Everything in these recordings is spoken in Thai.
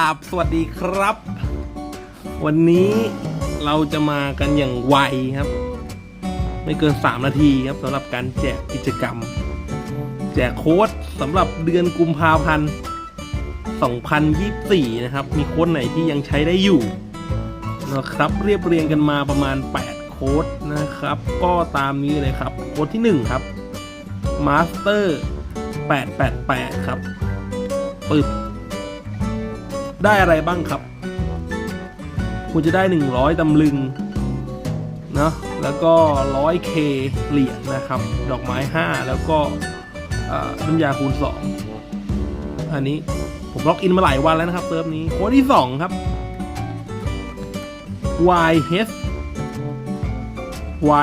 าบสวัสดีครับ วันนี้เราจะมากันอย่างไวครับ ไม่เกิน 3 นาทีครับสำหรับการแจกกิจกรรม แจกโค้ดสำหรับเดือนกุมภาพันธ์ 2024 นะครับ มีโค้ดไหนที่ยังใช้ได้อยู่นะครับเรียบเรียงกันมาประมาณ 8 โค้ดนะครับ ก็ตามนี้เลยครับ โค้ดที่ 1 ครับ Master 888 ครับปึ๊บ ได้อะไรบ้างครับ คุณจะได้ 100 ตำลึงเนาะแล้วก็ 100k เหรียญนะครับ ดอกไม้ 5 แล้วก็น้ำยาคูณ 2 อันนี้ผมล็อกอินมาหลายวันแล้วนะครับเซิร์ฟนี้โค้ดที่ 2 ครับ YH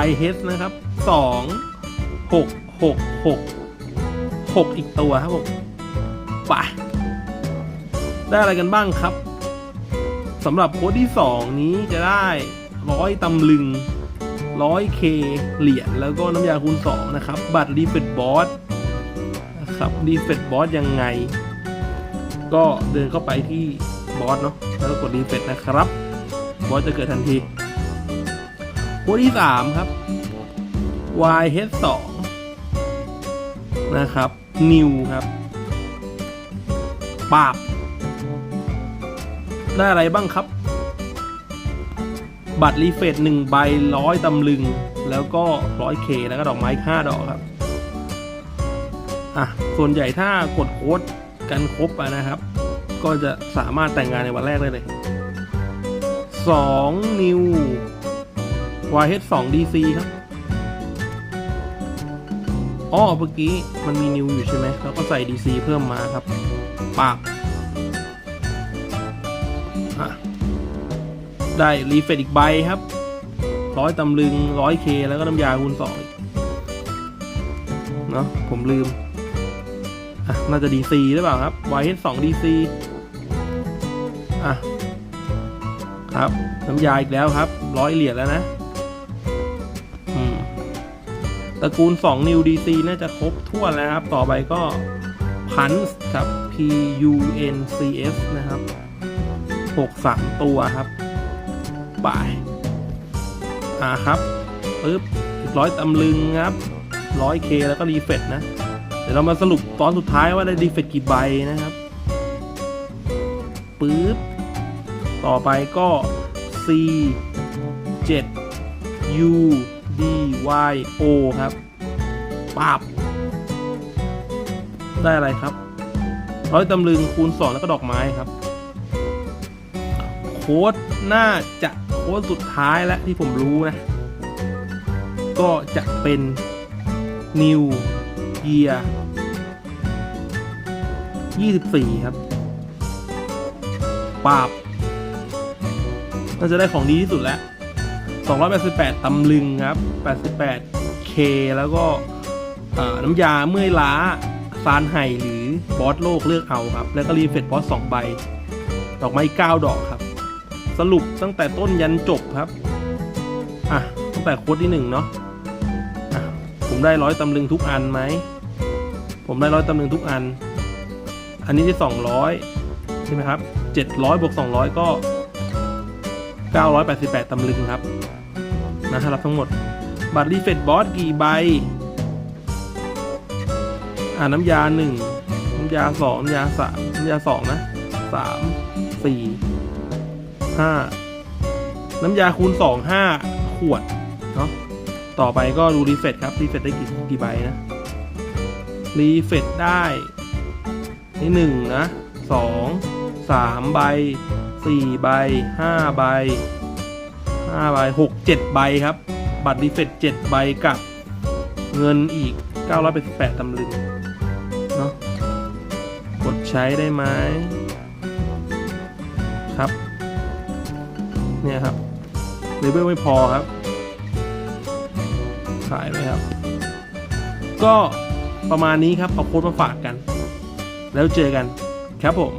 YH นะครับ 2 6 6 6 6 อีกตัวครับผมไป ได้อะไรกันบ้างครับสำหรับโค้ดที่ 2 นี้จะได้ร้อยตำลึงร้อยเคเหรียญแล้วก็น้ำยาคูณ 2 นะครับ บัตรรีเฟดบอสนะครับรีเฟดบอสยังไง ก็เดินเข้าไปที่บอสเนาะแล้วกดรีเฟดนะครับ บอสจะเกิดทันทีโค้ดที่ 3 ครับ YH2 นะครับ New ครับ ปาบ ได้อะไรบ้างครับ บัตรรีเฟรชหนึ่งใบร้อยตำลึง แล้วก็ร้อยเคแล้วก็ดอกไม้ห้าดอกครับอะส่วนใหญ่ถ้ากดโค้ดกันครบะนะครับ ก็จะสามารถแต่งงานในวันแรกได้เลยสองนิว YH 2 DC ครับอ้อเมื่อกี้มันมีนิวอยู่ใช่ไหมแล้วก็ใส่ DC เพิ่มมาครับ ปาก อะได้รีเฟรชอีกใบครับร้อยตำลึงร้อยเคแล้วก็น้ำยาคูณสองเนาะผมลืม อะ น่าจะ DC หรือเปล่าครับ YH 2 DC อะ ครับ น้ำยาอีกแล้วครับร้อยเหรียญแล้วนะ อืมตระกูล 2 นิว DC น่าจะครบทั่วแล้วครับ ต่อไปก็พันส์ครับ P U N C S นะครับ หกสามตัวครับบ่ายอ่าครับปึ๊บร้อยตำลึงครับร้อยเคแล้วก็รีเฟตนะ เดี๋ยวเรามาสรุปตอนสุดท้ายว่าได้รีเฟตกี่ใบนะครับปึ๊บต่อไปก็ C 7 U D Y O ครับปาบได้อะไรครับร้อยตำลึงคูณ2แล้วก็ดอกไม้ครับ ค้ดน่าจะโค้ดสุดท้ายและที่ผมรู้นะ ก็จะเป็น New Year 24 ครับปราบน่าจะได้ของดีที่สุดแล้ว 288 ตำลึงครับ 88 K แล้วก็น้ำยาเมื่อยล้าซานไห่หรือบอสโลกเลือกเอาครับ แล้วก็รีเฟรชบอส2ใบ ดอกไม้9ดอกครับ สรุปตั้งแต่ต้นยันจบครับ อะ ตั้งแต่โค้ดที่หนึ่งเนาะอะผมได้ร้อยตำลึงทุกอันไหม ผมได้ร้อยตำลึงทุกอัน อันนี้ที่สองร้อยใช่ไหมครับเจ็ดร้อยบวกสองร้อยก็เก้าร้อยแปดสิบแปดตำลึงครับนะครับทั้งหมด บัตรรีเฟรชบอสกี่ใบ อ่าน้ำยาหนึ่งน้ำยาสองน้ำยาสามน้ำยาสองนะสามสี่ ห้าน้ำยาคูณสองห้าขวดเนาะต่อไปก็ดูรีเฟรชครับรีเฟรชได้กี่กี่ใบนะรีเฟรชได้นี่หนึ่งนะสองสามใบสี่ใบห้าใบห้าใบหกเจ็ดใบครับ บัตรรีเฟรชเจ็ดใบกับเงินอีก988ตำลึงเนาะกดใช้ได้ไหมครับ เนี่ยครับเลเวลไม่พอครับ ขายไหมครับ ก็ประมาณนี้ครับเอาโค้ดมาฝากกัน แล้วเจอกันครับผม